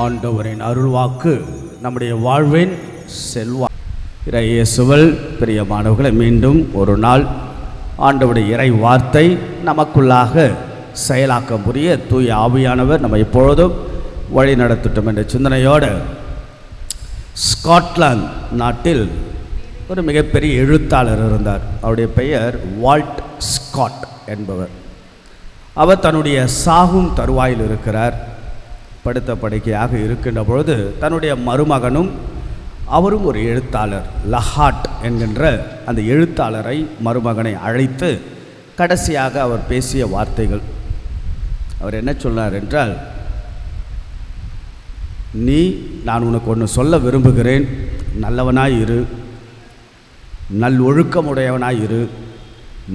ஆண்டவரின் அருள்வாக்கு நம்முடைய வாழ்வின் செல்வா. இறையேசுவல் பிரியமானவர்களை மீண்டும் ஒரு நாள் ஆண்டவருடைய இறை வார்த்தை நமக்குள்ளாக செயலாக்க புரிய தூய ஆவியானவர் நம்ம எப்பொழுதும் வழி நடத்திட்டோம் என்ற சிந்தனையோடு ஸ்காட்லாந்து நாட்டில் ஒரு மிகப்பெரிய எழுத்தாளர் இருந்தார். அவருடைய பெயர் வால்ட் ஸ்காட் என்பவர். அவர் தன்னுடைய சாகும் தருவாயில் இருக்கிறார். படுத்த படுக்கையாக இருக்கின்ற பொழுது தன்னுடைய மருமகனும் அவரும் ஒரு எழுத்தாளர் லஹாட் என்கின்ற அந்த எழுத்தாளரை மருமகனை அழைத்து கடைசியாக அவர் பேசிய வார்த்தைகள். அவர் என்ன சொன்னார் என்றால் நீ நான் உனக்கு ஒன்று சொல்ல விரும்புகிறேன். நல்லவனாய் இரு. நல் ஒழுக்கமுடையவனாய் இரு.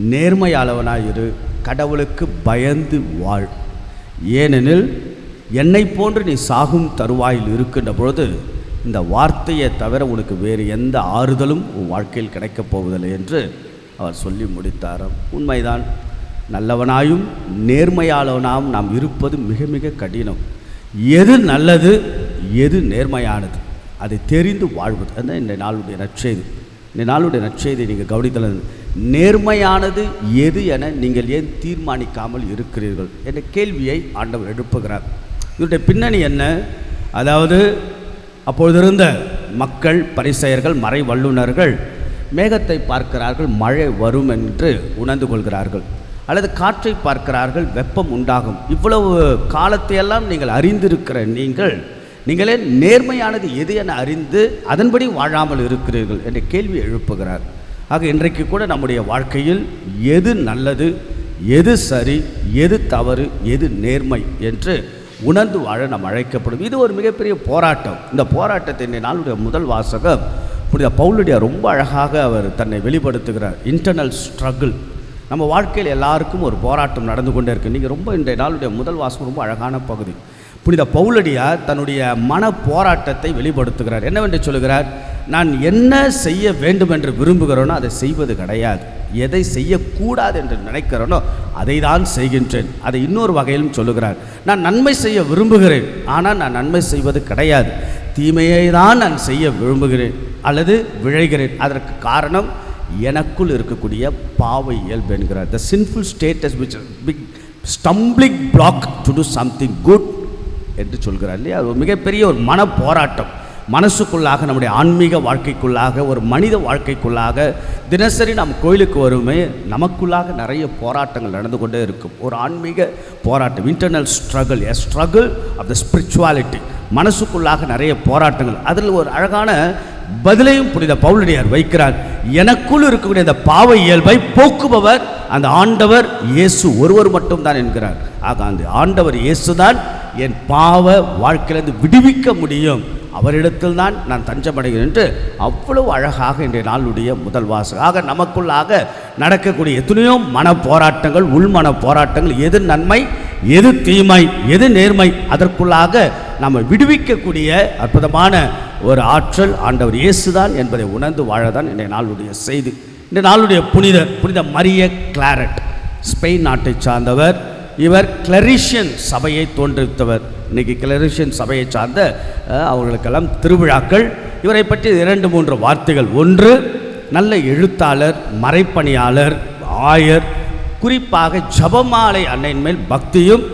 நேர்மையாளவனாய் இரு. கடவுளுக்கு பயந்து வாழ். ஏனெனில் என்னை போன்று நீ சாகும் தருவாயில் இருக்கின்ற பொழுது இந்த வார்த்தையை தவிர உனக்கு வேறு எந்த ஆறுதலும் உன் வாழ்க்கையில் கிடைக்கப் போவதில்லை என்று அவர் சொல்லி முடித்தாராம். உண்மைதான். நல்லவனாயும் நேர்மையாளவனாயும் நாம் இருப்பது மிக மிக கடினம். எது நல்லது எது நேர்மையானது அதை தெரிந்து வாழ்வது. அதுதான் இந்த நாளுடைய நற்செய்தி. இந்த நாளுடைய நற்செய்தி நீங்கள் கவனித்தல. நேர்மையானது எது என நீங்கள் ஏன் தீர்மானிக்காமல் இருக்கிறீர்கள்? என்ற கேள்வியை ஆண்டவர் எழுப்புகிறார். இதனுடைய பின்னணி என்ன? அதாவது அப்பொழுது இருந்த மக்கள் பரிசெயர்கள் மறை வல்லுநர்கள் மேகத்தை பார்க்கிறார்கள் மழை வரும் என்று உணர்ந்து கொள்கிறார்கள். அல்லது காற்றை பார்க்கிறார்கள் வெப்பம் உண்டாகும். இவ்வளவு காலத்தையெல்லாம் நீங்கள் அறிந்திருக்கிற நீங்கள் நீங்களே நேர்மையானது எது என அறிந்து அதன்படி வாழாமல் இருக்கிறீர்கள் என்ற கேள்வி எழுப்புகிறார். ஆக இன்றைக்கு கூட நம்முடைய வாழ்க்கையில் எது நல்லது எது சரி எது தவறு எது நேர்மை என்று உணர்ந்து வாழ நாம் அழைக்கப்படும். இது ஒரு மிகப்பெரிய போராட்டம். இந்த போராட்டத்தின் நாளுடைய முதல் வாசகம் புனித பவுலுடைய ரொம்ப அழகாக அவர் தன்னை வெளிப்படுத்துகிறார். இன்டர்னல் ஸ்ட்ரகிள் நம்ம வாழ்க்கையில் எல்லாருக்கும் ஒரு போராட்டம் நடந்து கொண்டே இருக்குது நீங்கள் ரொம்ப இன்றைய நாளுடைய முதல் வாசகம் ரொம்ப அழகான பகுதி. புனித பவுலடியார் தன்னுடைய மன போராட்டத்தை வெளிப்படுத்துகிறார். என்னவென்று சொல்லுகிறார்? நான் என்ன செய்ய வேண்டும் என்று விரும்புகிறேனோ அதை செய்வது கிடையாது. எதை செய்யக்கூடாது என்று நினைக்கிறேனோ அதை தான் செய்கின்றேன். அதை இன்னொரு வகையிலும் சொல்லுகிறார். நான் நன்மை செய்ய விரும்புகிறேன் ஆனால் நான் நன்மை செய்வது கிடையாது. தீமையை தான் நான் செய்ய விரும்புகிறேன் அல்லது விழைகிறேன். அதற்கு காரணம் எனக்குள் இருக்கக்கூடிய பாவை இயல்பு என்கிறார். The sinful status which big stumbling block to do something good என்று சொல்கிறார் இல்லையா? அது ஒரு மிகப்பெரிய ஒரு மன போராட்டம் மனசுக்குள்ளாக நம்முடைய ஆன்மீக வாழ்க்கைக்குள்ளாக ஒரு மனித வாழ்க்கைக்குள்ளாக தினசரி நாம் கோயிலுக்கு வருமே நமக்குள்ளாக நிறைய போராட்டங்கள் நடந்து கொண்டே இருக்கும். ஒரு ஆன்மீக போராட்டம் internal struggle a struggle of the spirituality மனசுக்குள்ளாக நிறைய போராட்டங்கள். அதில் ஒரு அழகான பதிலையும் புனித பவுலடியார் வைக்கிறார். எனக்குள் இருக்கக்கூடிய அந்த பாவ இயல்பை போக்குபவர் அந்த ஆண்டவர் இயேசு. ஒருவர் மட்டும்தான் என்கிறார். ஆக அந்த ஆண்டவர் இயேசு தான் என் பாவ வாழ்க்கையிலிருந்து விடுவிக்க முடியும். அவரிடத்தில் தான் நான் தஞ்சமடைகிறேன் என்று அவ்வளவு அழகாக இன்றைய நாளுடைய முதல் வாசகம் ஆக நமக்குள்ளாக நடக்கக்கூடிய எத்தனையோ மன போராட்டங்கள் உள்மன போராட்டங்கள் எது நன்மை எது தீமை எது நேர்மை அதற்குள்ளாக நம்ம விடுவிக்கக்கூடிய அற்புதமான ஒரு ஆற்றல் ஆண்டவர் இயேசுதான் என்பதை உணர்ந்து வாழதான் இன்றைய நாளுடைய செய்தி. இந்த நாளுடைய புனிதர் புனித மரிய கிளாரட் ஸ்பெயின் நாட்டை சார்ந்தவர் இவர் கிளரிஷியன் சபையை தோன்றுவித்தவர் இன்னைக்கு கிளரிஷியன் சபையை சார்ந்த அவர்களுக்கெல்லாம் திருவிழாக்கள். இவரை பற்றி இரண்டு மூன்று வார்த்தைகள். ஒன்று நல்ல எழுத்தாளர் மறைப்பணியாளர் ஆயர் குறிப்பாக ஜபமாலை அன்னையின் மேல் பக்தியும்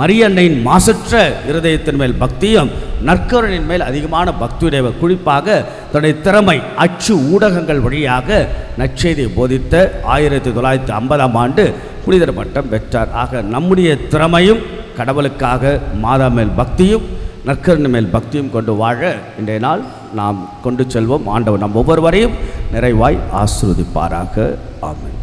மரியன்னையின் மாசற்ற இருதயத்தின் மேல் பக்தியும் நற்கரனின் மேல் அதிகமான பக்தியுடையவர். குறிப்பாக தன்னுடைய திறமை அச்சு ஊடகங்கள் வழியாக நற்செய்தியை போதித்த ஆயிரத்தி தொள்ளாயிரத்தி ஐம்பதாம் ஆண்டு புனிதர் மட்டம் பெற்றார். ஆக நம்முடைய திறமையும் கடவுளுக்காக மாதா மேல் பக்தியும் நற்கருண் மேல் பக்தியும் கொண்டு வாழ இன்றைய நாள் நாம் கொண்டு செல்வோம். ஆண்டவர் நம் ஒவ்வொருவரையும் நிறைவாய் ஆசிர்வதிப்பாராக. ஆமன்.